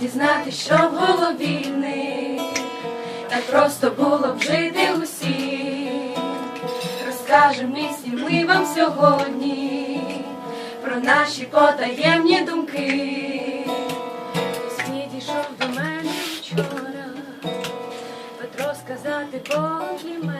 дізнати, що в голові них так просто було б жити усім. Розкажемо місті ми вам сьогодні про наші потаємні думки. Світ дійшов до мене вчора, Петро сказати комплімент. Якби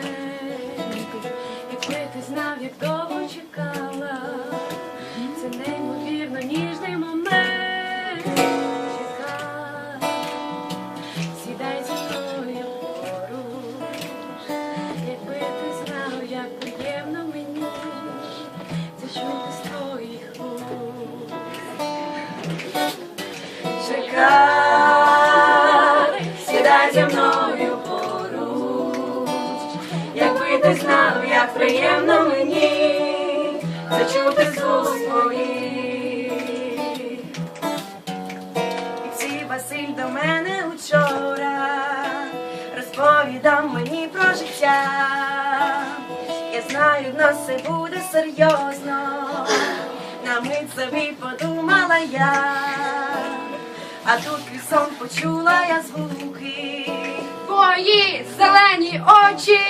Чекай, сідай зі мною поруч, якби ти знав, як приємно мені зачути з уст. І ці Василь до мене учора розповідав мені про життя. Я знаю, в нас все буде серйозно. На мить собі подумала я, а тут сон почула я звуки. Твої зелені очі.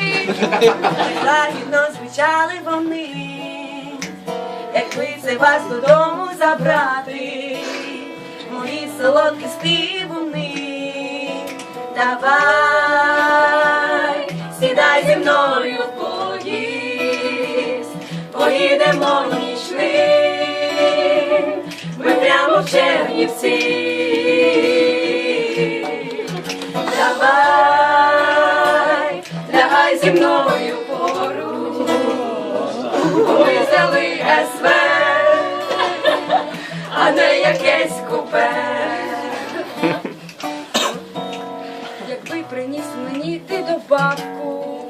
Лагідно звучали вони, якби це вас додому забрати, мої солодкі співуни, давай, сідай зі мною в поїзд, поїдемо нічним, ми прямо в Чернівці. Лягай зі мною поруч, ми взяли СВ, а не якесь купе. Якби приніс мені ти добавку,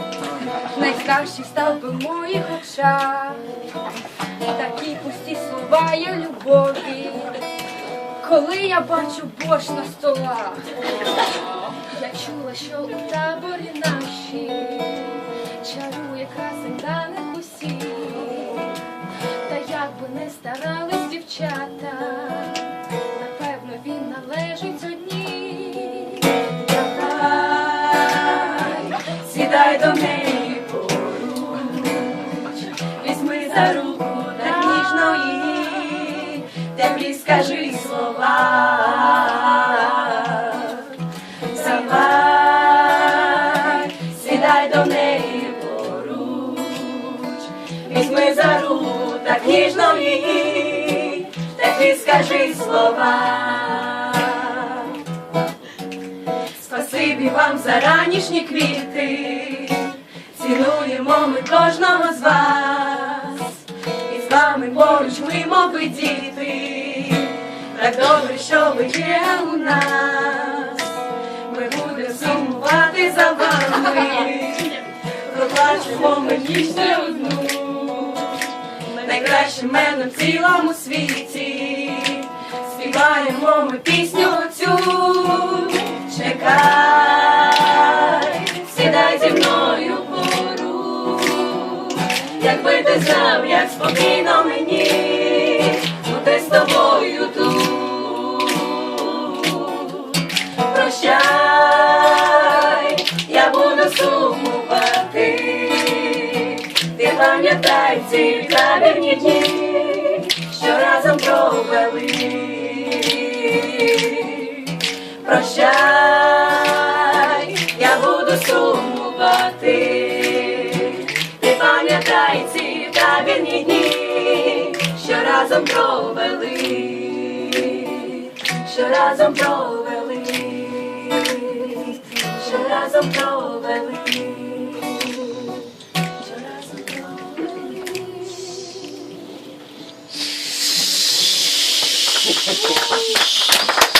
найкращий став би в моїх очах. Такі пусті слова є любові, коли я бачу борщ на столах. Я чула, що дівчата, напевно він належить одній. Давай, сідай до неї поруч, візьми за руку так ніжно її, теплі скажи слова. Давай, сідай до неї поруч, візьми за руку так ніжно її, скажи слова. Спасибі вам за ранішні квіти, цінуємо ми кожного з вас, і з вами поруч ми, мов би діти, так добре, що ви є у нас, ми будемо сумувати за вами, проплачемо ми ніч не одну, найкращим мене в цілому світі, співаємо ми пісню цю. Чекай, сідай зі мною поруч, якби ти знав, як Прощай, я буду сумувати, ти пам'ятай ці табірні дні, що разом провели, що разом провели, що разом провели, разом провели.